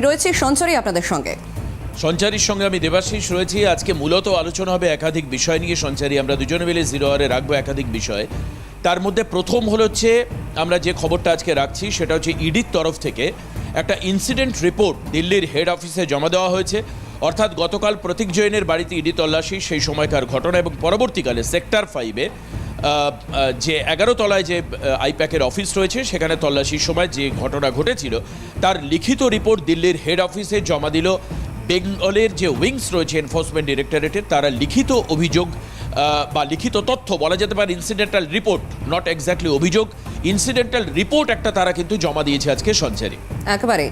আমি রয়েছি সঞ্চরী আপনাদের সঙ্গে। সঞ্চারীর সঙ্গে আমি দেবাশিস রয়েছি। আজকে মূলত আলোচনা হবে একাধিক বিষয় নিয়ে। সঞ্চারী, আমরা দুজনে মিলে জিরো আরে রাখব একাধিক বিষয়। তার মধ্যে প্রথম হলো হচ্ছে, আমরা যে খবরটা আজকে রাখছি, সেটা হচ্ছে ইডির তরফ থেকে একটা ইনসিডেন্ট রিপোর্ট দিল্লির হেড অফিসে জমা দেওয়া হয়েছে। অর্থাৎ গতকাল প্রতীক জৈনের বাড়িতে ইডি তল্লাশি, সেই সময়কার ঘটনা এবং পরবর্তীকালে সেক্টর ফাইভে যে এগারো তলায় যে আইপ্যাকের অফিস রয়েছে, সেখানে তল্লাশির সময় যে ঘটনা ঘটেছিল, তার লিখিত রিপোর্ট দিল্লির হেড অফিসে জমা দিল। বেঙ্গলের যে উইংস রয়েছে এনফোর্সমেন্ট ডিরেক্টরেটের, তারা লিখিত অভিযোগ বা লিখিত তথ্য বলা যেতে পারে ইনসিডেন্টাল রিপোর্ট নট এক্স্যাক্টলি অভিযোগ ইনসিডেন্টাল রিপোর্ট একটা তারা কিন্তু জমা দিয়েছে আজকে সঞ্চারী। একেবারে।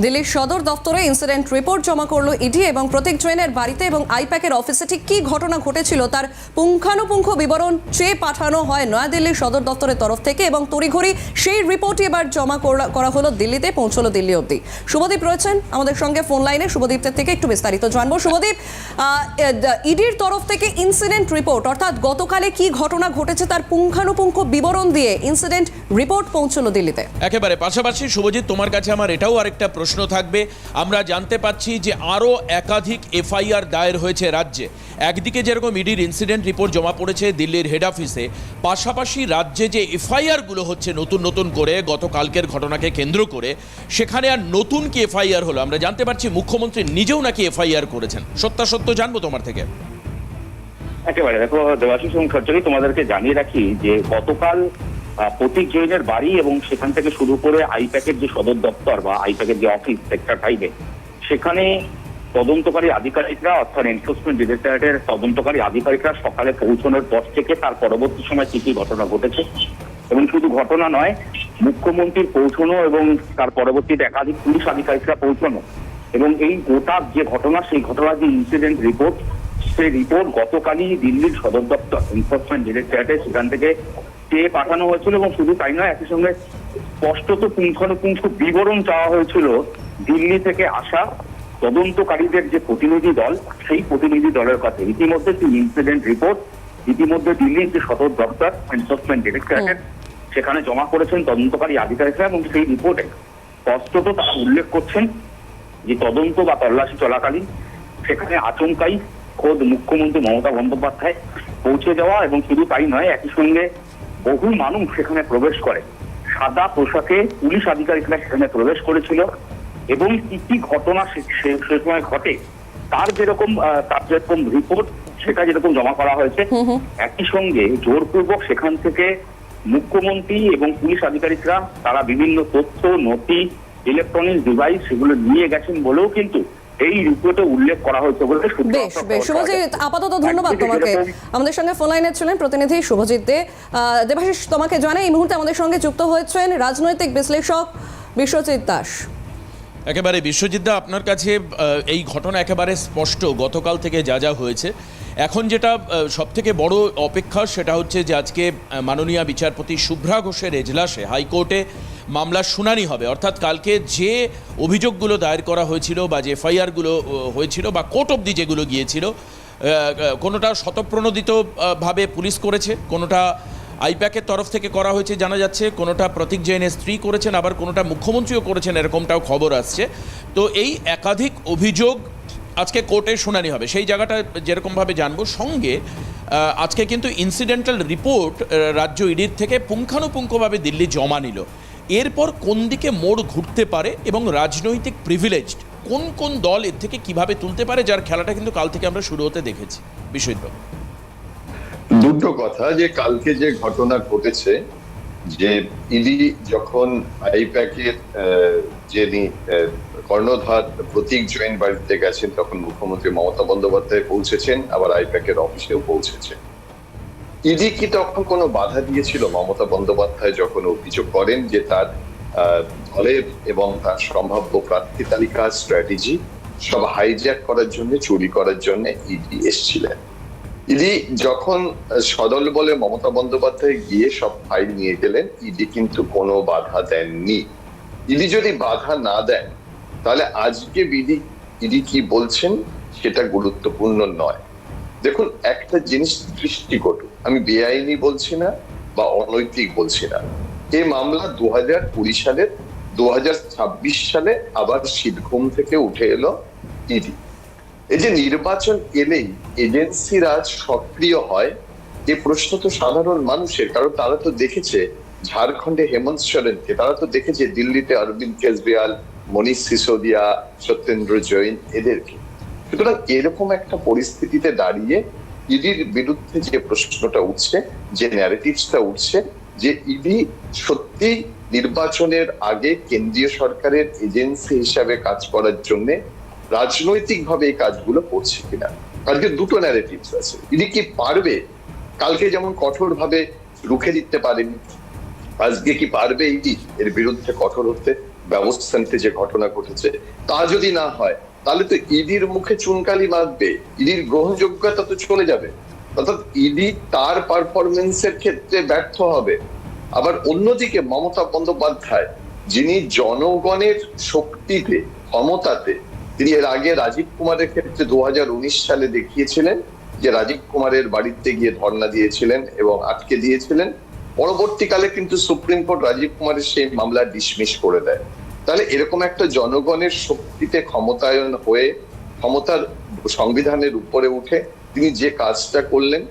দিল্লির সদর দপ্তরে ইনসিডেন্ট রিপোর্ট জমা করল ইডি এবং প্রতীক জৈনের বাড়িতে এবং আইপ্যাকের অফিসে ঠিক কী ঘটনা ঘটেছিল তার পুঙ্খানুপুঙ্খ বিবরণ চেয়ে পাঠানো হয় নয়াদিল্লির সদর দপ্তরের তরফ থেকে এবং তড়িঘড়ি সেই রিপোর্টই এবার জমা করা- হলো দিল্লিতে, পৌঁছলো দিল্লি অবধি। শুভদীপ রয়েছেন আমাদের সঙ্গে ফোন লাইনে শুভদীপের থেকে একটু বিস্তারিত জানব। শুভদীপ ইডির তরফ থেকে ইনসিডেন্ট রিপোর্ট অর্থাৎ গতকালে কি ঘটনা ঘটেছে তার পুঙ্খানুপুঙ্খ বিবরণ দিয়ে ইনসিডেন্ট রিপোর্ট পৌঁছলো দিল্লিতে। একেবারে পাশাপাশি শুভজিৎ তোমার কাছে আমার এটাও আরেকটা প্রশ্ন থাকবে। আমরা জানতে পাচ্ছি যে আরও একাধিক এফআইআর দায়ের হয়েছে রাজ্যে। একদিকে যেরকম ইডির ইনসিডেন্ট রিপোর্ট জমা পড়েছে দিল্লির হেড অফিসে পাশাপাশি রাজ্যে যে এফআইআরগুলো হচ্ছে নতুন নতুন করে গতকালকের ঘটনাকে কেন্দ্র করে সেখানে আর নতুন কি এফআইআর হলো? আমরা জানতে পারছি মুখ্যমন্ত্রী নিজেও নাকি এফআইআর করেছেন। সত্যাসত্য জানব তোমার থেকে। একেবারে দেখো দেবাশিস তোমাদেরকে জানিয়ে রাখি যে গতকাল প্রতীক জৈনের বাড়ি এবং সেখান থেকে শুরু করে আইপ্যাকের যে সদর দপ্তর বা আইপ্যাকের যে অফিস সেক্টর ফাইভে সেখানে তদন্তকারী আধিকারিকরা অর্থাৎ এনফোর্সমেন্ট ডিরেক্টরেটের তদন্তকারী আধিকারিকরা সকালে পৌঁছানোর পর থেকে তার পরবর্তী সময় কি কি ঘটনা ঘটেছে এবং শুধু ঘটনা নয়, মুখ্যমন্ত্রীর পৌঁছানো এবং তার পরবর্তীতে একাধিক পুলিশ আধিকারিকরা পৌঁছানো এবং এই গোটা যে ঘটনা, সেই ঘটনার যে ইনসিডেন্ট রিপোর্ট সেই রিপোর্ট গতকালই দিল্লির সদর দপ্তর এনফোর্সমেন্ট ডিরেক্টরেটে সেখান থেকে চেয়ে পাঠানো হয়েছিল এবং শুধু তাই নয় একই সঙ্গে স্পষ্টত পুঙ্খানুপুঙ্খ বিবরণ চাওয়া হয়েছিল দিল্লি থেকে আসা তদন্তকারীদের যে প্রতিনিধি দল সেই প্রতিনিধি দলের কাছে। ইতিমধ্যে সেই ইনসিডেন্ট রিপোর্ট ইতিমধ্যে দিল্লির যে সদর দপ্তর এনফোর্সমেন্ট ডিরেক্টরেটের সেখানে জমা করেছেন তদন্তকারী আধিকারিকরা এবং সেই রিপোর্টে স্পষ্টত তারা উল্লেখ করছেন যে তদন্ত বা তল্লাশি চলাকালীন সেখানে আচমকাই খোদ মুখ্যমন্ত্রী মমতা বন্দ্যোপাধ্যায় পৌঁছে যাওয়া এবং শুধু তাই নয় একই সঙ্গে বহু মানুষ সেখানে প্রবেশ করে। সাদা পোশাকে পুলিশ আধিকারিকরা সেখানে প্রবেশ করেছিল এবং কি কি ঘটনা সে- সময় ঘটে তার যেরকম তার যেরকম রিপোর্ট সেটা যেরকম জমা করা হয়েছে একই সঙ্গে জোরপূর্বক সেখান থেকে মুখ্যমন্ত্রী এবং পুলিশ আধিকারিকরা তারা বিভিন্ন তথ্য নথি ইলেকট্রনিক ডিভাইস সেগুলো নিয়ে গেছেন বলেও কিন্তু এই রিপোর্টে উল্লেখ করা হয়েছে বলে বেশ বেশ শুভজিৎ আপাতত ধন্যবাদ তোমাকে। আমাদের সঙ্গে ফোন লাইনে ছিলেন প্রতিনিধি শুভজিৎ দে। দেবাশিস তোমাকে জানাই এই মুহূর্তে আমাদের সঙ্গে যুক্ত হয়েছেন রাজনৈতিক বিশ্লেষক বিশ্বজিৎ দাস। একেবারে বিশ্বজিৎদা আপনার কাছে আহ, এই ঘটনা একেবারে স্পষ্ট। গতকাল থেকে যা যা হয়েছে এখন যেটা সব থেকে বড় অপেক্ষা সেটা হচ্ছে যে আজকে আহ, মাননীয় বিচারপতি শুভ্রা ঘোষের এজলাসে হাইকোর্টে মামলার শুনানি হবে। অর্থাৎ কালকে যে অভিযোগগুলো দায়ের করা হয়েছিল বা যে এফআইআরগুলো হয়েছিল বা কোর্ট অবধি যেগুলো গিয়েছিল কোনোটা শতপ্রণোদিত আহ, ভাবে পুলিশ করেছে কোনোটা আইপ্যাকের তরফ থেকে করা হয়েছে জানা যাচ্ছে কোনোটা প্রতীক জৈনের স্ত্রী করেছেন আবার কোনোটা মুখ্যমন্ত্রীও করেছেন এরকমটাও খবর আসছে। তো এই একাধিক অভিযোগ আজকে কোর্টে শুনানি হবে। সেই জায়গাটা যেরকমভাবে জানব সঙ্গে আজকে কিন্তু ইনসিডেন্টাল রিপোর্ট রাজ্য ইডির থেকে পুঙ্খানুপুঙ্খভাবে দিল্লি জমা নিল। এরপর কোন দিকে মোড় ঘুরতে পারে এবং রাজনৈতিক প্রিভিলেজড কোন কোন দল এর থেকে কীভাবে তুলতে পারে, যার খেলাটা কিন্তু কাল থেকে আমরা শুরু হতে দেখেছি। বিশ্বজিৎবাবু। দুটো কথা, যে কালকে যে ঘটনা ঘটেছে, যে ইডি যখন আইপ্যাকের যিনি কর্ণধার প্রতীক জৈন বাড়িতে গেছেন, তখন মুখ্যমন্ত্রী মমতা বন্দ্যোপাধ্যায় পৌঁছেছেন, আবার আইপ্যাকের অফিসেও পৌঁছেছেন। ইডি কি তখন কোনো বাধা দিয়েছিল? মমতা বন্দ্যোপাধ্যায় যখন অভিযোগ করেন যে তার দলের এবং তার সম্ভাব্য প্রার্থী তালিকা স্ট্র্যাটেজি সব হাইজ্যাক করার জন্য, চুরি করার জন্য ইডি এসছিলেন। ইডি যখন সদল বলে মমতা বন্দ্যোপাধ্যায় গিয়ে সব ফাইল নিয়ে গেলেন, ইডি কিন্তু কোনো বাধা দেননি। ইডি যদি বাধা না দেন, তাহলে আজকে বিডি ইডি কি বলছেন? সেটা গুরুত্বপূর্ণ নয়। দেখুন, একটা জিনিস দৃষ্টিকটু আমি বেআইনি বলছি না বা অনৈতিক বলছি না। এই মামলা দু হাজার কুড়ি সালের দু হাজার ছাব্বিশ সালে আবার শীতঘুম থেকে উঠে এলো ইডি এই যে নির্বাচন এলেই এজেন্সিরা সক্রিয় হয় এই প্রশ্ন তো সাধারণ মানুষের, কারণ তারা তো দেখেছে ঝাড়খণ্ডে হেমন্ত সোরেনকে তারা তো দেখেছে দিল্লিতে অরবিন্দ কেজরিওয়াল, মনীষ সিসোদিয়া, সত্যেন্দ্র জৈন এদেরকে। সুতরাং এরকম একটা পরিস্থিতিতে দাঁড়িয়ে ইডির বিরুদ্ধে যে প্রশ্নটা উঠছে, যে ন্যারেটিভসটা উঠছে, যে ইডি সত্যি নির্বাচনের আগে কেন্দ্রীয় সরকারের এজেন্সি হিসাবে কাজ করার জন্য রাজনৈতিকভাবে এই কাজগুলো করছে কিনা। কালকে দুটো ন্যারেটিভস আছে। ইডি কি পারবে? কালকে যেমন কঠোরভাবে রুখে দিতে পারেনি, আজকে কি পারবে ইডি? এর বিরুদ্ধে কঠোর হতে, ব্যবস্থা নিতে যে ঘটনা ঘটেছে, তা যদি না হয় তাহলে তো ইডির মুখে চুনকালি মারবে ইডির গ্রহণযোগ্যতা তো চলে যাবে। অর্থাৎ ইডি তার পারফরমেন্সের ক্ষেত্রে ব্যর্থ হবে। আবার অন্যদিকে মমতা বন্দ্যোপাধ্যায়, যিনি জনগণের শক্তিতে, ক্ষমতাতে, তিনি এর আগে রাজীব কুমারের ক্ষেত্রে দু হাজার উনিশ সালে দেখিয়েছিলেন যে রাজীব কুমারের বাড়িতে গিয়ে ধর্ণা দিয়েছিলেন এবং আটকে দিয়েছিলেন। পরবর্তীকালে কিন্তু সুপ্রিম কোর্ট রাজীব কুমারের সেই মামলা ডিসমিস করে দেয়। তাহলে এরকম একটা জনগণের শক্তিতে ক্ষমতায়ন হয়ে ক্ষমতার সংবিধানের উপরে উঠে তিনি যে কাজটা করলেন,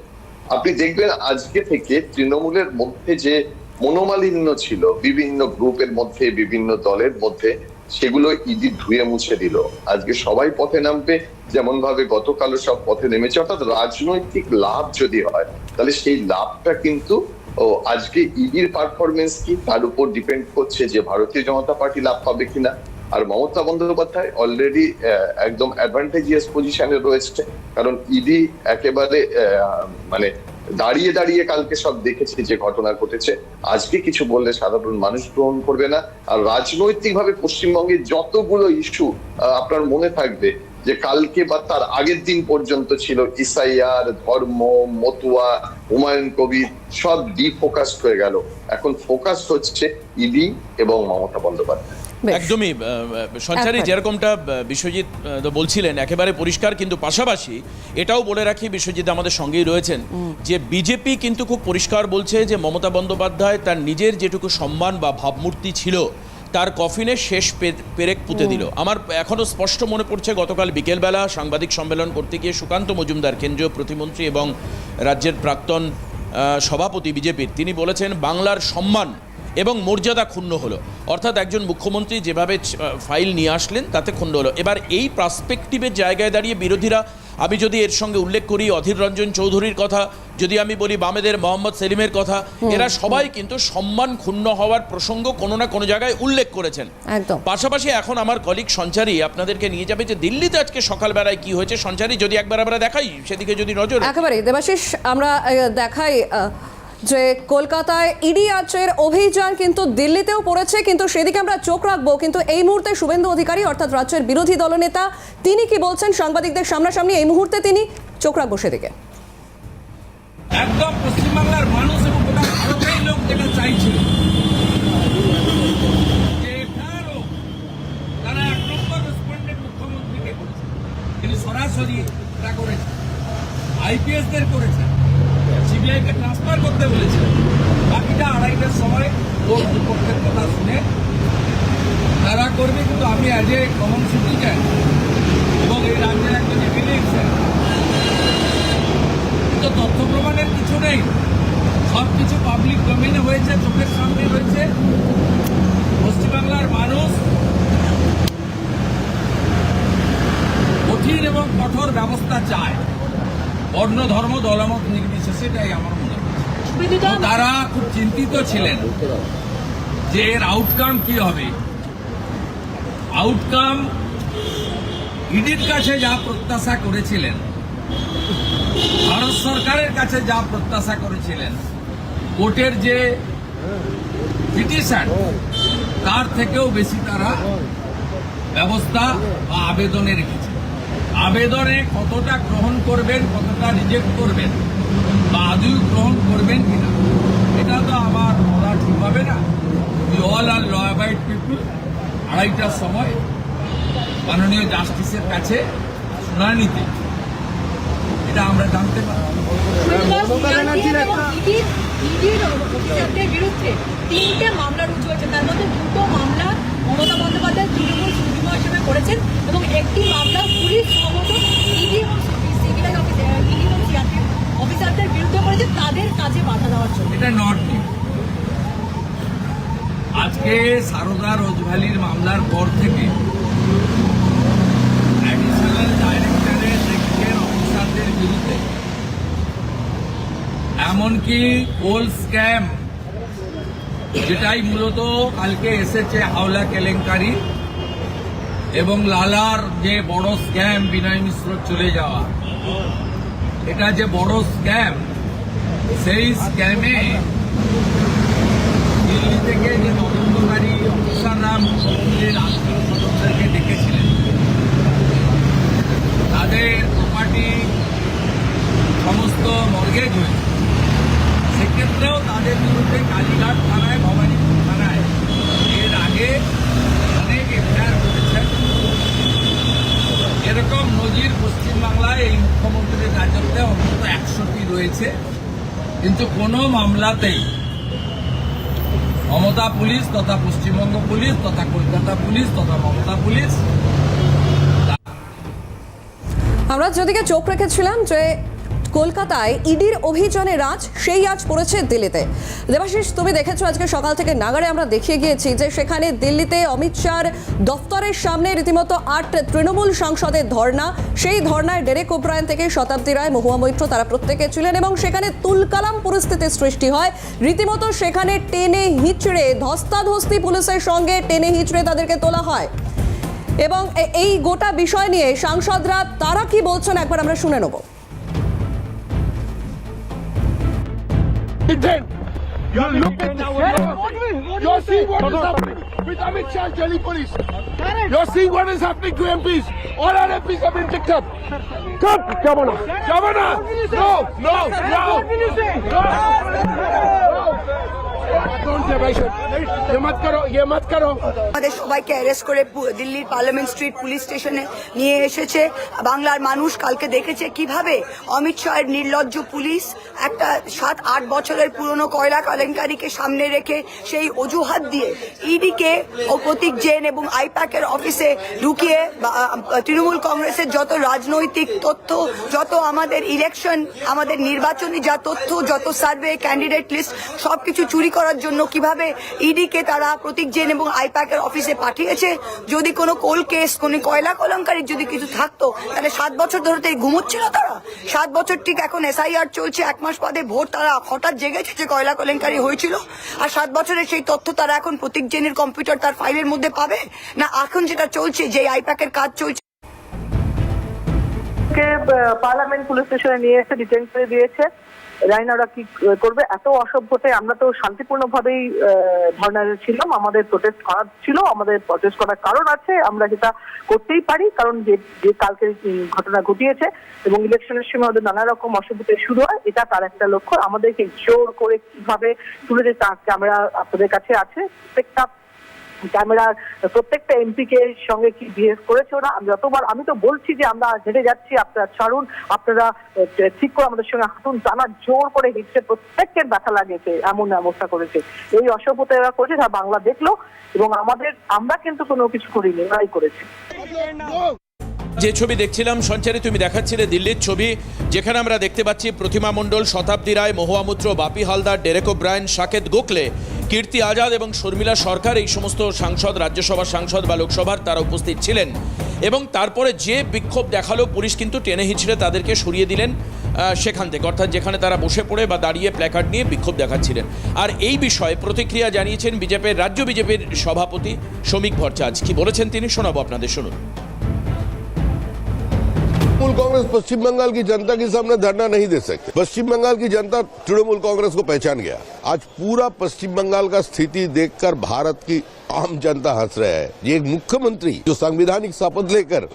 আপনি দেখবেন আজকে থেকে তৃণমূলের মধ্যে যে মনোমালিন্য ছিল, বিভিন্ন গ্রুপের মধ্যে, বিভিন্ন দলের মধ্যে, সেগুলো ইডি ধুয়ে মুছে দিল। আজকে সবাই পথে নামবে যেমন ভাবে গতকালও সব পথে নেমেছে, অর্থাৎ রাজনৈতিক লাভ যদি হয়, তাহলে সেই লাভটা কিন্তু ও আজকে ইডির পারফরমেন্স কি? তার উপর ডিপেন্ড করছে যে ভারতীয় জনতা পার্টি লাভ পাবে কিনা। আর মমতা বন্দ্যোপাধ্যায় অলরেডি একদম অ্যাডভান্টেজিয়াস পজিশনে রয়েছে। কারণ ইডি একেবারে আহ, মানে দাঁড়িয়ে দাঁড়িয়ে কালকে সব দেখেছে যে ঘটনা ঘটেছে। আজকে কিছু বললে সাধারণ মানুষ গ্রহণ করবে না। আর রাজনৈতিকভাবে পশ্চিমবঙ্গে যতগুলো ইস্যু আপনার মনে থাকবে যে কালকে বা তার আগের দিন পর্যন্ত ছিল ইসাইয়ার ধর্ম মতুয়া হুমায়ুন কবির সব ডিফোকাসড হয়ে গেল। এখন ফোকাস হচ্ছে ইডি এবং মমতা বন্দ্যোপাধ্যায়। একদমই সঞ্চারী যেরকমটা বিশ্বজিৎ বলছিলেন একেবারে পরিষ্কার কিন্তু পাশাপাশি এটাও বলে রাখি বিশ্বজিৎ আমাদের সঙ্গেই রয়েছেন যে বিজেপি কিন্তু খুব পরিষ্কার বলছে যে মমতা বন্দ্যোপাধ্যায় তার নিজের যেটুকু সম্মান বা ভাবমূর্তি ছিল তার কফিনে শেষ পেরেক পুঁতে দিল। আমার এখনও স্পষ্ট মনে পড়ছে গতকাল বিকেলবেলা সাংবাদিক সম্মেলন করতে গিয়ে সুকান্ত মজুমদার কেন্দ্রীয় প্রতিমন্ত্রী এবং রাজ্যের প্রাক্তন সভাপতি বিজেপির তিনি বলেছেন বাংলার সম্মান এবং মর্যাদা ক্ষুণ্ণ হলো। অর্থাৎ একজন মুখ্যমন্ত্রী যেভাবে ফাইল নিয়ে আসলেন তাতে ক্ষুণ্ণ হলো। এবার এই পার্সপেক্টিভের জায়গায় দাঁড়িয়ে বিরোধীরা আমি যদি এর সঙ্গে উল্লেখ করি অধীর রঞ্জন চৌধুরীর কথা যদি আমি বলি বামেদের মোহাম্মদ সেলিমের কথা এরা সবাই কিন্তু সম্মান ক্ষুণ্ণ হওয়ার প্রসঙ্গ কোনো না কোনো জায়গায় উল্লেখ করেছেন। একদম। পাশাপাশি এখন আমার কলিগ সঞ্চারী আপনাদেরকে নিয়ে যাবে যে দিল্লিতে আজকে সকালবেলায় কি হয়েছে? সঞ্চারী যদি একবার আমরা দেখাই সেদিকে যদি নজর একেবারে দেবাশিস আমরা দেখাই যে কলকাতায় ইডি আজের অভিযান কিন্তু দিল্লিতেও পড়েছে, কিন্তু সেদিকে আমরা চোখ রাখব। কিন্তু এই মুহূর্তে শুভেন্দু অধিকারী, অর্থাৎ রাজ্যের বিরোধী দলনেতা, তিনি কি বলছেন? সাংবাদিকদের সামনাসামনি এই মুহূর্তে তিনি চোখ রাখব সেদিকে। একদম পশ্চিমবাংলার মানুষ এবং গোটা ভারতের লোক যেটা তারা এক নম্বর রেসপন্ডেন্ট মুখ্যমন্ত্রীকে করেছে। তিনি সরাসরি করেছেন। আইপিএসদের করেছেন। সিবিআইকে ট্রান্সফার করতে বলেছে। বাকিটা আড়াইটার সময় ওর পক্ষের কথা শুনে তারা করবে, কিন্তু আমি অ্যাজ এ কমন সিটিজেন এবং এই রাজ্যের একজন এমএলএ কিন্তু তথ্য প্রমাণের কিছু নেই। সব কিছু পাবলিক ডোমেনে হয়েছে, চোখের সামনে হয়েছে পশ্চিমবাংলার মানুষ কঠিন এবং কঠোর ব্যবস্থা চায় বর্ণ ধর্ম দলমত নির্বিশেষে এটাই আমার মনে হয়। তারা খুব চিন্তিত ছিলেন যে এর আউটকাম কি হবে। আউটকাম ইডির কাছে যা প্রত্যাশা করেছিলেন ভারত সরকারের কাছে যা প্রত্যাশা করেছিলেন কোর্টের যে পিটিশন তার থেকেও বেশি তারা ব্যবস্থা বা আবেদনে রেখেছে আবেদনে কতটা গ্রহণ করবেন কতটা রিজেক্ট করবেন বা আদৌ গ্রহণ করবেন কিনা এটা তো আমার বলা ঠিক হবে না। We all are law abide people আড়াইটার সময় মাননীয় জাস্টিসের কাছে শুনানিতে। এটা আমরা জানতে পারি বিরুদ্ধে তিনটে মামলা রুজু হয়েছে। তার মধ্যে দুটো মামলা করেছেন এবং একটি মামলা পুলিশ অফিসারদের বিরুদ্ধে করেছে, তাদের কাজে বাধা দেওয়ার জন্য। এটা আজকে সারদা রোজভ্যালির মামলার পর থেকে অ্যাডিশনাল ডাইরেক্টরের অফিসারদের বিরুদ্ধে, এমনকি কোল স্ক্যাম, যেটাই মূলত কালকে এসেছে হাওলা কেলেঙ্কারি এবং লালার যে বড় স্ক্যাম বিনয় মিশ্র চলে যাওয়া, এটা যে বড় স্ক্যাম, সেই স্ক্যামে দিল্লি থেকে যে তদন্তকারী অফিসাররা মুখ্যমন্ত্রীর আত্মীয় স্বজনদেরকে ডেকেছিলেন, তাদের প্রপার্টি সমস্ত মর্গেজ হয়েছে। সেক্ষেত্রেও তাদের বিরুদ্ধে কালীঘাট থানায়, ভবানীপুর থানায় এর আগে অনেক এফআইআর করেছেন এরকম নজির পশ্চিমবাংলায় এই মুখ্যমন্ত্রীর রাজত্বে অন্তত একশোটি রয়েছে। কিন্তু কোনো মামলাতেই মমতা পুলিশ তথা পশ্চিমবঙ্গ পুলিশ তথা কলকাতা পুলিশ তথা মমতা পুলিশ আমরা যেদিকে চোখ রেখেছিলাম যে কলকাতায় ইডির অভিযানে রাজ, সেই আজ পড়েছে দিল্লিতে। দেবাশিস, তুমি দেখেছ আজকে সকাল থেকে নাগারে আমরা দেখিয়ে গিয়েছি যে সেখানে দিল্লিতে অমিত শাহর দফতরের সামনে রীতিমতো আট তৃণমূল সাংসদের ধর্ণা। সেই ধর্নায় ডেরেক ওব্রায়ন থেকে শতাব্দী রায়, মহুয়া মৈত্র, তারা প্রত্যেকে ছিলেন এবং সেখানে তুলকালাম পরিস্থিতির সৃষ্টি হয়। রীতিমতো সেখানে টেনে হিচড়ে, ধস্তাধস্তি পুলিশের সঙ্গে টেনে হিচড়ে তাদেরকে তোলা হয়। এবং এই গোটা বিষয় নিয়ে সাংসদরা তারা কি বলছেন একবার আমরা শুনে নেব। Then You are look at the You're seeing what is happening with Amit Shah Delhi police. You're seeing what is happening to MPs. All our MPs have been picked up. Come, Governor. Governor. No, no, no. No. Don't say भाई ये मत करो ये मत करो আমাদের সবাইকে arrest করে পু- দিল্লির পার্লামেন্ট স্ট্রিট পুলিশ স্টেশনে নিয়ে এসেছে বাংলার মানুষ কালকে দেখেছে কিভাবে অমিত শাহের নির্লজ্জ পুলিশ একটা সাত আট বছরের পুরনো কয়লা কেলেঙ্কারিকে সামনে রেখে সেই অজুহাত দিয়ে ইডিকে ও প্রতীক জেন এবং আইপ্যাকের অফিসে ঢুকিয়ে বা- তৃণমূল কংগ্রেসের যত রাজনৈতিক তথ্য যত আমাদের ইলেকশন আমাদের নির্বাচনী যা তথ্য যত সার্ভে ক্যান্ডিডেট লিস্ট সবকিছু চুরি করার জন্য কীভাবে ইডিকে তারা প্রতীক জেন এবং আইপ্যাকের অফিসে পাঠিয়েছে? যদি কোনো কোল কেস কোনো কয়লা কলঙ্কারির যদি কিছু থাকতো, তাহলে সাত বছর ধরে তো ঘুমোচ্ছিল তারা। সাত বছর ঠিক এখন এসআইআর চলছে, এক মাস বাদে ভোট তারা হঠাৎ জেগেছে যে কয়লা কলঙ্কারি হয়েছিল। আর সাত বছরের সেই তথ্য তারা এখন প্রতীক জেনের কম্পিউটার তার ফাইলের মধ্যে পাবে? না, এখন যেটা চলছে, যে আইপ্যাকের কাজ চলছে পার্লামেন্ট পুলিশ স্টেশনে নিয়ে এসে ডিটেন করে দিয়েছে। জানি ওরা কি করবে? এত অসভ্যতে আমরা তো শান্তিপূর্ণ ভাবেই ধর্নায় ছিলাম। আমাদের প্রোটেস্ট করার ছিল, আমাদের প্রোটেস্ট করার কারণ আছে, আমরা যেটা করতেই পারি। কারণ যে যে কালকে ঘটনা ঘটিয়েছে এবং ইলেকশনের সময় ওদের নানা রকম অসভ্যতা শুরু হয়, এটা তার একটা লক্ষ্য। আমাদেরকে জোর করে কীভাবে তুলে যে ক্যামেরা আপনাদের কাছে আছে। প্রত্যেকটা ক্যামেরার প্রত্যেকটা এমপিকে সঙ্গে কি বিহেভ করেছে ওরা যতবার আমি তো বলছি যে আমরা হেঁটে যাচ্ছি, আপনারা ছাড়ুন, আপনারা ঠিক করে আমাদের সঙ্গে হাঁটুন, টানা জোর করে হিটছে প্রত্যেকের ব্যথা লাগেছে এমন অবস্থা করেছে। এই অসভ্যতা এরা করেছে তা বাংলা দেখল, এবং আমাদের, আমরা কিন্তু কোনো কিছু করিনি, ওরাই করেছে। যে ছবি দেখছিলাম, সঞ্চারে, তুমি দেখাচ্ছিলে দিল্লির ছবি, যেখানে আমরা দেখতে পাচ্ছি প্রতিমা মণ্ডল, শতাব্দী রায় মহুয়ামুত্র বাপি হালদার, ডেরেকো ব্রায়ন সাকেত গোখলে কীর্তি আজাদ এবং শর্মিলা সরকার, এই সমস্ত সাংসদ, রাজ্যসভার সাংসদ বা লোকসভার তারা উপস্থিত ছিলেন। এবং তারপরে যে বিক্ষোভ দেখাল, পুলিশ কিন্তু টেনে হিঁচড়ে তাদেরকে সরিয়ে দিলেন সেখান থেকে। অর্থাৎ যেখানে তারা বসে পড়ে বা দাঁড়িয়ে প্ল্যাকার্ড নিয়ে বিক্ষোভ দেখাচ্ছিলেন। আর এই বিষয়ে প্রতিক্রিয়া জানিয়েছেন বিজেপির, রাজ্য বিজেপির সভাপতি শ্রমিক ভট্টাচার্য। কি বলেছেন তিনি? শোনাবো আপনাদের, শুনুন। तृणमूल कांग्रेस पश्चिम बंगाल की जनता के सामने धरना नहीं दे सकते। पश्चिम बंगाल की जनता तृणमूल कांग्रेस को पहचान गया। आज पूरा पश्चिम बंगाल का स्थिति देखकर भारत की आम जनता हंस रहा है। ये एक मुख्यमंत्री जो संविधानिक शपथ लेकर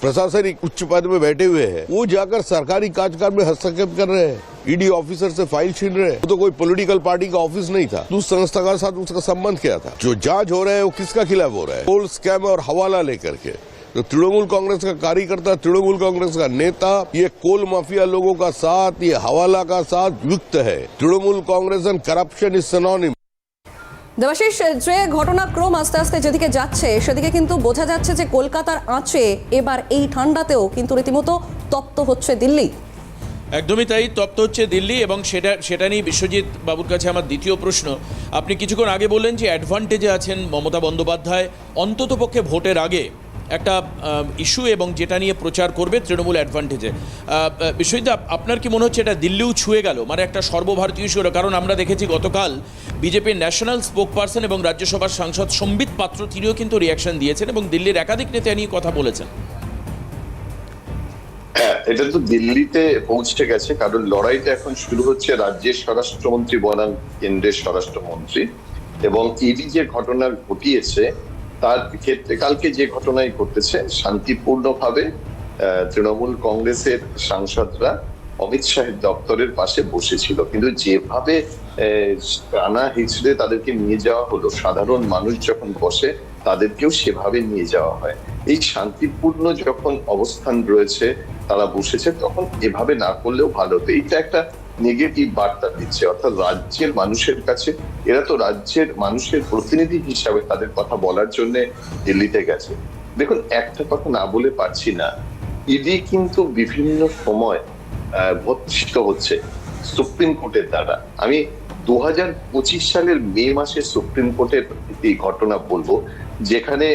प्रशासनिक उच्च पद में बैठे हुए हैं, वो जाकर सरकारी काजकाज में हस्तक्षेप कर रहे हैं। ईडी ऑफिसर से फ़ाइल छीन रहे हैं। तो कोई पॉलिटिकल पार्टी का ऑफ़िस नहीं था। उस संस्था के साथ उसका संबंध क्या था? जो जाँच हो रहा है, वो किसका खिलाफ हो रहा है? पोल स्कैम और हवाला लेकर के। तो तृणमूल कांग्रेस का कार्यकर्ता तृणमूल कांग्रेस का नेता ये कोल माफिया लोगों का साथ ये हवाला का साथ युक्त है Trinamool Congress and corruption is synonym Debashis যে ঘটনাক্রম আস্তে আস্তে যেদিকে যাচ্ছে সেদিকে কিন্তু বোঝা যাচ্ছে যে কলকাতার আঁচে এবার এই ঠান্ডাতেও কিন্তু রীতিমতো তপ্ত হচ্ছে দিল্লি একদমই তাই তপ্ত হচ্ছে দিল্লি এবং সেটা সেটা নিয়ে বিশ্বজিৎ বাবুর কাছে আমার দ্বিতীয় প্রশ্ন আপনি কিছুক্ষণ আগে বললেন যে অ্যাডভান্টেজে আছেন মমতা বন্দ্যোপাধ্যায় অন্ততপক্ষে ভোটের আগে একটা ইস্যু এবং যেটা নিয়ে প্রচার করবে তৃণমূল অ্যাডভান্টেজে বিশ্বজিৎ, আপ- আপনার কি মনে হচ্ছে এটা দিল্লিও ছুঁয়ে গেল? মানে একটা সর্বভারতীয় ইস্যু কারণ আমরা দেখেছি গতকাল বিজেপির ন্যাশনাল স্পোক পার্সন এবং রাজ্যসভার সাংসদ সম্বিত পাত্র, তিনিও কিন্তু রিয়াকশন দিয়েছেন এবং দিল্লির একাধিক নেতা নিয়ে কথা বলেছেন। হ্যাঁ এটা তো দিল্লিতে পৌঁছে গেছে, কারণ লড়াইটা এখন শুরু হচ্ছে রাজ্যের স্বরাষ্ট্রমন্ত্রী বনাম কেন্দ্রের স্বরাষ্ট্রমন্ত্রী। এবং ইডি যে ঘটনা ঘটিয়েছে তার ক্ষেত্রে কালকে যে ঘটনাই ঘটেছে, শান্তিপূর্ণভাবে তৃণমূল কংগ্রেসের সাংসদরা অমিত শাহের দপ্তরের পাশে বসেছিল। কিন্তু যেভাবে টানা হিচড়ে তাদেরকে নিয়ে যাওয়া হলো, সাধারণ মানুষ যখন বসে, তাদেরকেও সেভাবে নিয়ে যাওয়া হয়। এই শান্তিপূর্ণ যখন অবস্থান রয়েছে, তারা বসেছে, তখন এভাবে না করলেও ভালো হতো। এইটা একটা নেগেটিভ বার্তা দিচ্ছে, অর্থাৎ রাজ্যের মানুষের কাছে, এরা তো রাজ্যের মানুষের প্রতিনিধি হিসাবে তাদের কথা বলার জন্য দিল্লিতে গেছে। দেখুন, একটা কথা না বলে পারছি না। ইডি কিন্তু বিভিন্ন সময় ভর্তিষ্ঠ হচ্ছে সুপ্রিম কোর্টের দ্বারা। আমি দু হাজার পঁচিশ সালের মে মাসে সুপ্রিম কোর্টের এই ঘটনা বলব, যেখানে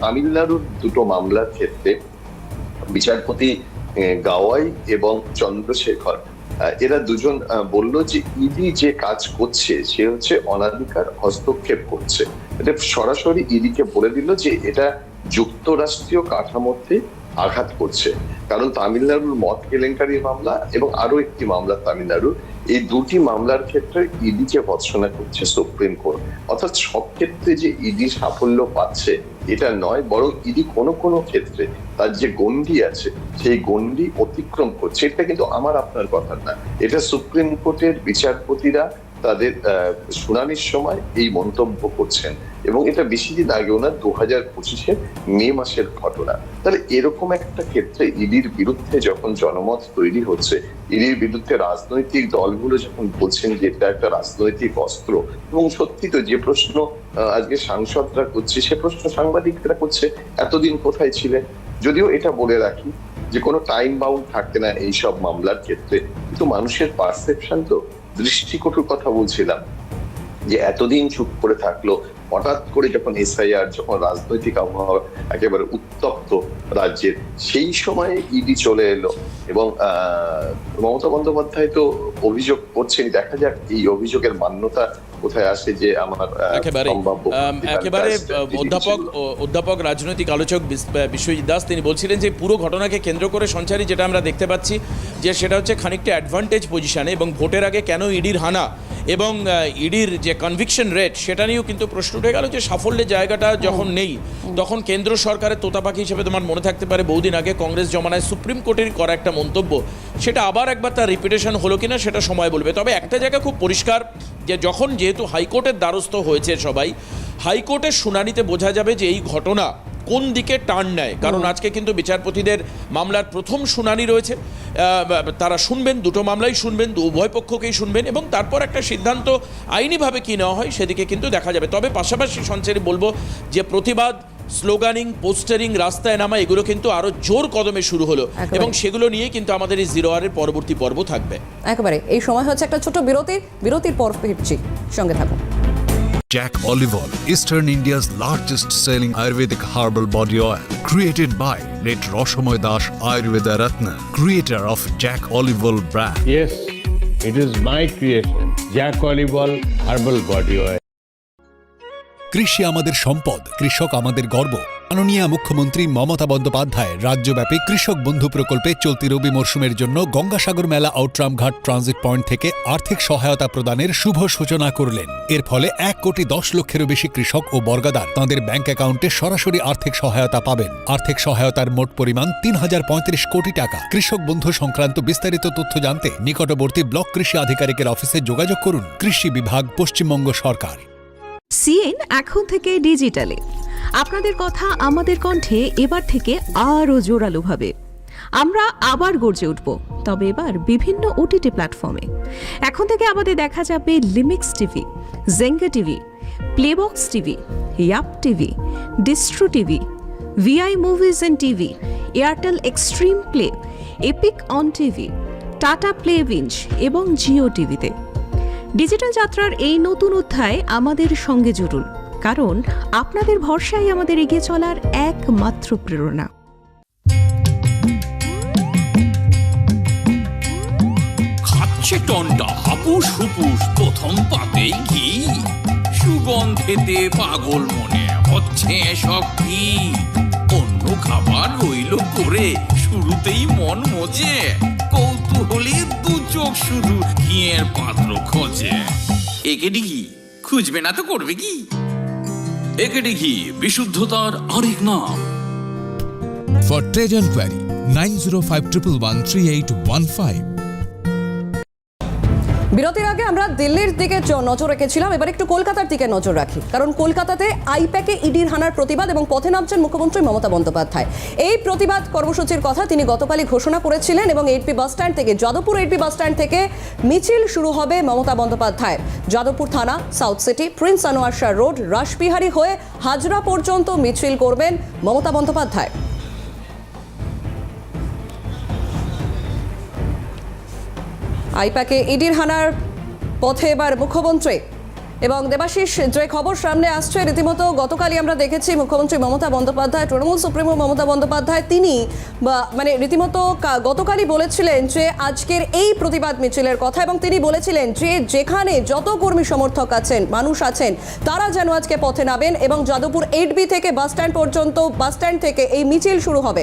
তামিলনাড়ুর দুটো মামলার ক্ষেত্রে বিচারপতি গাওয়াই এবং চন্দ্রশেখর এরা দুজন বলল যে ইডি যে কাজ করছে, সে হচ্ছে অনাধিকার হস্তক্ষেপ করছে। এটা সরাসরি ইডিকে বলে দিল যে এটা যুক্তরাষ্ট্রীয় কাঠামোতে আঘাত করছে। কারণ তামিলনাড়ুর মদ কেলেঙ্কারি মামলা এবং আরও একটি মামলা তামিলনাড়ু এই দুটি মামলার ক্ষেত্রে ইডিকে ভৎসনা করছে সুপ্রিম কোর্ট। অর্থাৎ সব ক্ষেত্রে যে ইডি সাফল্য পাচ্ছে এটা নয়, বরং ইডি কোনো কোনো ক্ষেত্রে তার যে গণ্ডি আছে, সেই গণ্ডি অতিক্রম করছে। এটা কিন্তু আমার আপনার কথা না। এটা সুপ্রিম কোর্টের বিচারপতিরা তাদের শুনানির সময় এই মন্তব্য করছেন। এবং এটা বেশি দিন আগেও না দু হাজার পঁচিশে মে মাসের ঘটনা। তাহলে এরকম একটা ক্ষেত্রে ইডির বিরুদ্ধে যখন জনমত তৈরি হচ্ছে, ইডির বিরুদ্ধে রাজনৈতিক দলগুলো যখন বলছেন যে এটা একটা রাজনৈতিক অস্ত্র, এবং সত্যি তো যে প্রশ্ন আজকে সাংসদরা করছে, সে প্রশ্ন সাংবাদিকরা করছে, এতদিন কোথায় ছিলেন? যদিও এটা বলে রাখি যে কোনো টাইম বাউন্ড থাকতে না এইসব মামলার ক্ষেত্রে। কিন্তু মানুষের পারসেপশন তো দৃষ্টিকটুর কথা বলছিলাম যে এতদিন চুপ করে থাকল হঠাৎ করে যখন এসআইআর যখন রাজনৈতিক আবহাওয়া একেবারে উত্তপ্ত রাজ্যের সেই সময়ে ইডি চলে এলো এবং মমতা বন্দ্যোপাধ্যায় তো অভিযোগ করছেন দেখা যাক এই অভিযোগের মান্যতা কোথায় আসে যে আমার একেবারে একেবারে অধ্যাপক অধ্যাপক রাজনৈতিক আলোচক বিশ্বজিৎ দাস তিনি বলছিলেন যে পুরো ঘটনাকে কেন্দ্র করে সঞ্চারী যেটা আমরা দেখতে পাচ্ছি যে সেটা হচ্ছে খানিকটা অ্যাডভান্টেজ পজিশনে এবং ভোটের আগে কেন ইডির হানা এবং ইডির যে কনভিকশন রেট সেটা নিয়েও কিন্তু প্রশ্ন উঠে গেল যে সাফল্যের জায়গাটা যখন নেই, তখন কেন্দ্র সরকারের তোতাপাখি হিসেবে তোমার মনে থাকতে পারে বহুদিন আগে কংগ্রেস জমানায় সুপ্রিম কোর্টের করা একটা মন্তব্য, সেটা আবার একবার তার রিপিটেশন হলো কিনা সেটা সময় বলবে। তবে একটা জায়গা খুব পরিষ্কার যে যখন যেহেতু হাইকোর্টের দ্বারস্থ হয়েছে সবাই, হাইকোর্টের শুনানিতে বোঝা যাবে যে এই ঘটনা কোন দিকে টার্ন নেয়? কারণ আজকে কিন্তু বিচারপতিদের মামলার প্রথম শুনানি রয়েছে। তারা শুনবেন দুটো মামলাই শুনবেন উভয় পক্ষকেই শুনবেন এবং তারপর একটা সিদ্ধান্ত আইনিভাবে কী নেওয়া হয় সেদিকে কিন্তু দেখা যাবে। তবে পাশাপাশি সঞ্চারী বলব যে প্রতিবাদ স্লোগানিং পোস্টারিং রাস্তায় নামা এগুলো কিন্তু আরও জোর কদমে শুরু হলো এবং সেগুলো নিয়ে কিন্তু আমাদের এই জিরো আরের পরবর্তী পর্ব থাকবে। একেবারে। এই সময় হচ্ছে একটা ছোট বিরতির। বিরতির পর ফিরছি। সঙ্গে থাকুন। Jack Olive Oil, Eastern India's largest selling Ayurvedic herbal body oil, created by late Roshamoy Das Ayurveda Ratna, creator of Jack Olive Oil brand. Yes, it is my creation. Jack Olive Oil Herbal Body Oil. কৃষি আমাদের সম্পদ কৃষক আমাদের গর্ব মাননীয় মুখ্যমন্ত্রী মমতা বন্দ্যোপাধ্যায় রাজ্যব্যাপী কৃষক বন্ধু প্রকল্পে চলতি রবি মরশুমের জন্য গঙ্গাসাগর মেলা আউটরাম ঘাট ট্রানজিট পয়েন্ট থেকে আর্থিক সহায়তা প্রদানের শুভ সূচনা করলেন। এর ফলে এক কোটি দশ লক্ষেরও বেশি কৃষক ও বর্গাদার তাঁদের ব্যাংক অ্যাকাউন্টে সরাসরি আর্থিক সহায়তা পাবেন। আর্থিক সহায়তার মোট পরিমাণ তিন হাজার পঁয়ত্রিশ কোটি টাকা। কৃষক বন্ধু সংক্রান্ত বিস্তারিত তথ্য জানতে নিকটবর্তী ব্লক কৃষি আধিকারিকের অফিসে যোগাযোগ করুন। কৃষি বিভাগ, পশ্চিমবঙ্গ সরকার। সিএন এখন থেকে ডিজিটালে। আপনাদের কথা আমাদের কণ্ঠে এবার থেকে আরও জোরালোভাবে। আমরা আবার গর্জে উঠব, তবে এবার বিভিন্ন ওটিটি প্ল্যাটফর্মে। এখন থেকে আমাদের দেখা যাবে Limix TV Jenga TV Playbox TV Yupp TV Distro TV VI movies and TV Airtel Xstream play Epic On TV Tata play binge এবং জিও টিভিতে ডিজিটাল যাত্রার এই নতুন অধ্যায় আমাদের সঙ্গে জুড়ুন। কারণ আপনাদের ভরসাই আমাদের এগিয়ে চলার একমাত্র প্রেরণা। খাচ্ছে হাপুস হুপুস, প্রথম পাতেই ঘি। সুগন্ধেতে পাগল মনে, হচ্ছে সব কি অন্য খাবার রইল করে, শুরুতেই মন মজে। কৌতূহলী দু চোখ শুধু ঘিয়ের পাত্র খোঁজে। একেডি ঘি খুঁজবে না তো করবে কি? বিশুদ্ধতার আরেক নাম থ্রি এইট ওয়ান 9051113815. বিরতির আগে আমরা দিল্লির দিকে নজর রেখেছিলাম। এবার একটু কলকাতার দিকে নজর রাখি। কারণ কলকাতাতে আইপ্যাকে ইডির হানার প্রতিবাদ এবং পথে নামছেন মুখ্যমন্ত্রী মমতা বন্দ্যোপাধ্যায়। এই প্রতিবাদ কর্মসূচির কথা তিনি গতকালই ঘোষণা করেছিলেন এবং এইটপি বাস স্ট্যান্ড থেকে, যাদবপুর এইটপি বাস স্ট্যান্ড থেকে মিছিল শুরু হবে মমতা বন্দ্যোপাধ্যায় যাদবপুর থানা, South City, Prince Anwar Shah road, Rashbehari হয়ে হাজরা পর্যন্ত মিছিল করবেন মমতা বন্দ্যোপাধ্যায়। আইপ্যাকে ইডির হানার পথে এবার মুখ্যমন্ত্রী। এবং দেবাশিস, যে খবর সামনে আসছে, রীতিমতো গতকালই আমরা দেখেছি মুখ্যমন্ত্রী মমতা বন্দ্যোপাধ্যায়, তৃণমূল সুপ্রিমো মমতা বন্দ্যোপাধ্যায়, তিনি মানে রীতিমতো গতকালই বলেছিলেন যে আজকের এই প্রতিবাদ মিছিলের কথা এবং তিনি বলেছিলেন যে যেখানে যত কর্মী সমর্থক আছেন, মানুষ আছেন, তারা যেন আজকে পথে নামেন এবং যাদবপুর এইট বি থেকে বাস স্ট্যান্ড পর্যন্ত, বাস স্ট্যান্ড থেকে এই মিছিল শুরু হবে।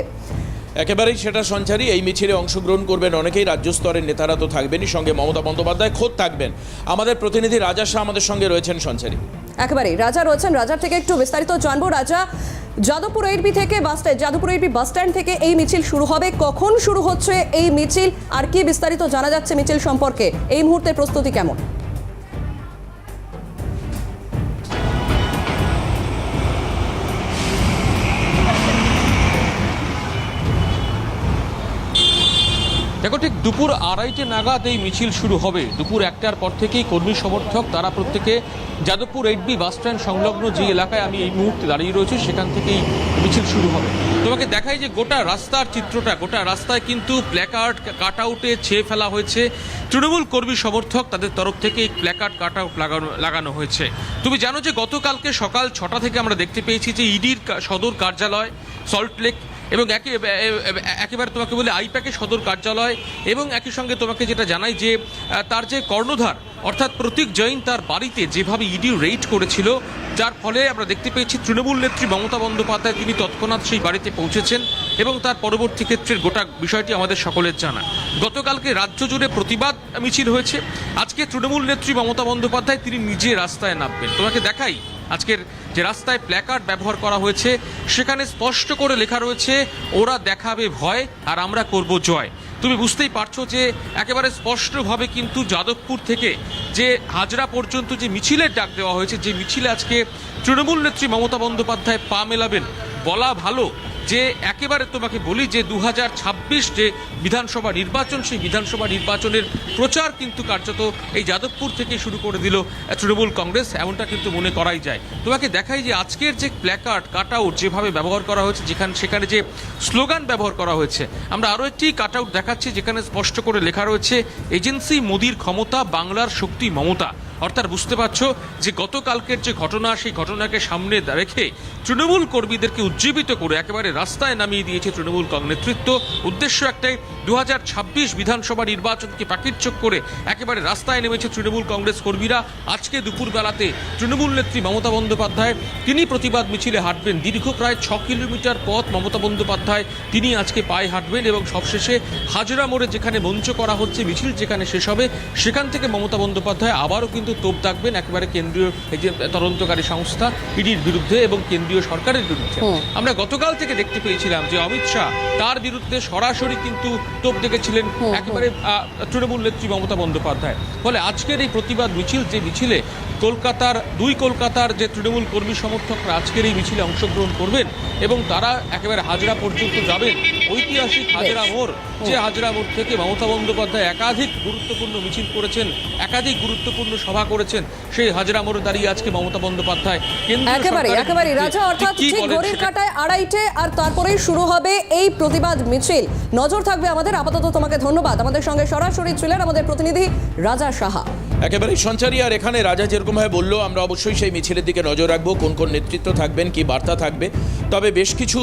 একেবারেই সেটা সঞ্চারী এই মিছিলে অংশগ্রহণ করবেন অনেকেই, রাজ্য স্তরের নেতারা তো থাকবেনই, সঙ্গে মমতা বন্দ্যোপাধ্যায় খোদ থাকবেন। আমাদের প্রতিনিধি রাজা শাহ আমাদের সঙ্গে রয়েছেন, সঞ্চারী। একেবারেই, রাজা রয়েছেন, রাজার থেকে একটু বিস্তারিত জানব। রাজা, যাদবপুর এইটবি থেকে bus stand Jadavpur eight B bus stand থেকে এই মিছিল শুরু হবে। কখন শুরু হচ্ছে এই মিছিল? আর কি বিস্তারিত জানা যাচ্ছে মিছিল সম্পর্কে? এই মুহূর্তের প্রস্তুতি কেমন? দুপুর আড়াইটে নাগাদ এই মিছিল শুরু হবে। দুপুর একটার পর থেকেই কর্মী সমর্থক, তারা প্রত্যেকে Jadavpur eight B bus stand সংলগ্ন যে এলাকায় আমি এই মুহূর্তে দাঁড়িয়ে রয়েছি, সেখান থেকেই মিছিল শুরু হবে। তোমাকে দেখাই যে গোটা রাস্তার চিত্রটা, গোটা রাস্তায় কিন্তু প্ল্যাকার্ড কাট আউটে ছেয়ে ফেলা হয়েছে। তৃণমূল কর্মী সমর্থক তাদের তরফ থেকে এই প্ল্যাকার্ড কাট আউট লাগানো লাগানো হয়েছে। তুমি জানো যে গতকালকে সকাল ছটা থেকে আমরা দেখতে পেয়েছি যে ইডির সদর কার্যালয় সল্টলেক এবং একে একেবারে তোমাকে বলে আইপ্যাকের সদর কার্যালয় এবং একই সঙ্গে তোমাকে যেটা জানাই যে তার যে কর্ণধার, অর্থাৎ প্রতীক জৈন তার বাড়িতে যেভাবে ইডি রেইড করেছিল যার ফলে আমরা দেখতে পেয়েছি তৃণমূল নেত্রী মমতা বন্দ্যোপাধ্যায় তিনি তৎক্ষণাৎ সেই বাড়িতে পৌঁছেছেন এবং তার পরবর্তী ক্ষেত্রের গোটা বিষয়টি আমাদের সকলের জানা। গতকালকে রাজ্য জুড়ে প্রতিবাদ মিছিল হয়েছে। আজকে তৃণমূল নেত্রী মমতা বন্দ্যোপাধ্যায় তিনি নিজে রাস্তায় নামবেন। তোমাকে দেখাই আজকের যে রাস্তায় প্ল্যাকার্ড ব্যবহার করা হয়েছে, সেখানে স্পষ্ট করে লেখা রয়েছে, ওরা দেখাবে ভয় আর আমরা করব জয়। তুমি বুঝতেই পারছ যে একেবারে স্পষ্টভাবে কিন্তু যাদবপুর থেকে যে হাজরা পর্যন্ত যে মিছিলের ডাক দেওয়া হয়েছে, যে মিছিল আজকে তৃণমূল নেত্রী মমতা বন্দ্যোপাধ্যায় পা মেলাবেন। বলা ভালো যে একেবারে তোমাকে বলি যে দু হাজার ছাব্বিশ যে বিধানসভা নির্বাচন, সেই বিধানসভা নির্বাচনের প্রচার কিন্তু কার্যত এই যাদবপুর থেকে শুরু করে দিল তৃণমূল কংগ্রেস, এমনটা কিন্তু মনে করাই যায়। তোমাকে দেখাই যে আজকের যে প্ল্যাকার্ড কাট আউট যেভাবে ব্যবহার করা হয়েছে, যেখানে, সেখানে যে স্লোগান ব্যবহার করা হয়েছে, আমরা আরও একটি কাট আউট দেখাচ্ছি যেখানে স্পষ্ট করে লেখা রয়েছে, এজেন্সি মোদির ক্ষমতা, বাংলার শক্তি মমতা। অর্থাৎ বুঝতে পারছ? যে গতকালকের যে ঘটনা, সেই ঘটনাকে সামনে রেখে তৃণমূল কর্মীদেরকে উজ্জীবিত করে একেবারে রাস্তায় নামিয়ে দিয়েছে তৃণমূল কং নেতৃত্ব, উদ্দেশ্য একটাই দু হাজার ছাব্বিশ বিধানসভা নির্বাচনকে পাকিচ্চক করে একেবারে রাস্তায় নেমেছে তৃণমূল কংগ্রেস কর্মীরা। আজকে দুপুরবেলাতে তৃণমূল নেত্রী মমতা বন্দ্যোপাধ্যায়, তিনি প্রতিবাদ মিছিলে হাঁটবেন। দীর্ঘ প্রায় ছ কিলোমিটার পথ মমতা বন্দ্যোপাধ্যায়, তিনি আজকে পায়ে হাঁটবেন এবং সবশেষে হাজরা মোড়ে যেখানে মঞ্চ করা হচ্ছে, মিছিল যেখানে শেষ হবে, সেখান থেকে মমতা বন্দ্যোপাধ্যায় আবারও কিন্তু তোপ দাগবেন একেবারে কেন্দ্রীয় এই যে তদন্তকারী সংস্থা ইডির বিরুদ্ধে এবং কেন্দ্রীয় সরকারের বিরুদ্ধে। আমরা গতকাল থেকে দেখতে পেয়েছিলাম যে অমিত শাহ তার বিরুদ্ধে সরাসরি কিন্তু তোপ দেখেছিলেন একেবারে তৃণমূল নেত্রী মমতা বন্দ্যোপাধ্যায়। ফলে আজকের এই প্রতিবাদ মিছিল যে মিছিলে কলকাতার দুই কলকাতার যে তৃণমূল কর্মী সমর্থকরা আজকের এই মিছিলে অংশগ্রহণ করবেন এবং তারা একেবারে হাজরা পর্যন্ত যাবেন ঐতিহাসিক হাজরা মোড় যে হাজরা মোড় থেকে মমতা বন্দ্যোপাধ্যায় একাধিক গুরুত্বপূর্ণ মিছিল করেছেন একাধিক গুরুত্বপূর্ণ সভা জমা করেছেন সেই হাজরা মোড়ে দাঁড়িয়ে আজকে মমতা বন্দ্যোপাধ্যায়। একেবারে একেবারে রাজা অর্থাৎ ঠিক ঘড়ির কাটায় আড়াইটে আর তারপরেই শুরু হবে এই প্রতিবাদ মিছিল। নজর থাকবে আমাদের আপাতত তোমাকে ধন্যবাদ। আমাদের সঙ্গে সরাসরি ছিলেন আমাদের প্রতিনিধি রাজা সাহা। একেবারেই সঞ্চারী আর এখানে রাজা যেরকম ভাবে বলল আমরা অবশ্যই সেই মিছিলের দিকে নজর রাখব কোন কোন নেতৃত্ব থাকবেন কি বার্তা থাকবে। তবে বেশ কিছু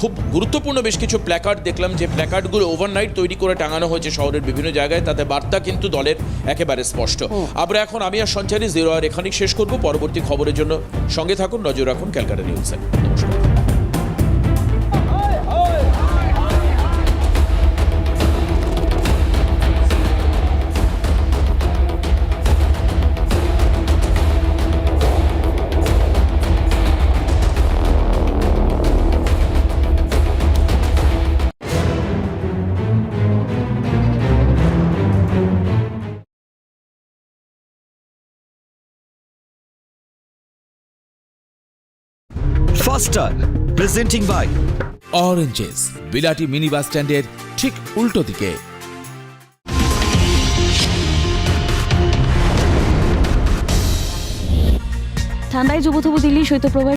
খুব গুরুত্বপূর্ণ বেশ কিছু প্ল্যাকার্ড দেখলাম যে প্ল্যাকার্ডগুলো ওভারনাইট তৈরি করে টাঙানো হয়েছে শহরের বিভিন্ন জায়গায় তাতে বার্তা কিন্তু দলের একেবারে স্পষ্ট। আমরা এখন আমি আর সঞ্চারী জিরো আর এখানেই শেষ করব পরবর্তী খবরের জন্য সঙ্গে থাকুন নজর রাখুন ক্যালকাটা নিউজে নমস্কার। ফাস্টার প্রেজেন্টিং বাই অরেঞ্জেস বিলাটি মিনি বাস স্ট্যান্ডের ঠিক উল্টো দিকে। ঠান্ডায় যুবথবু দিল্লি শৈত্যপ্রবাহ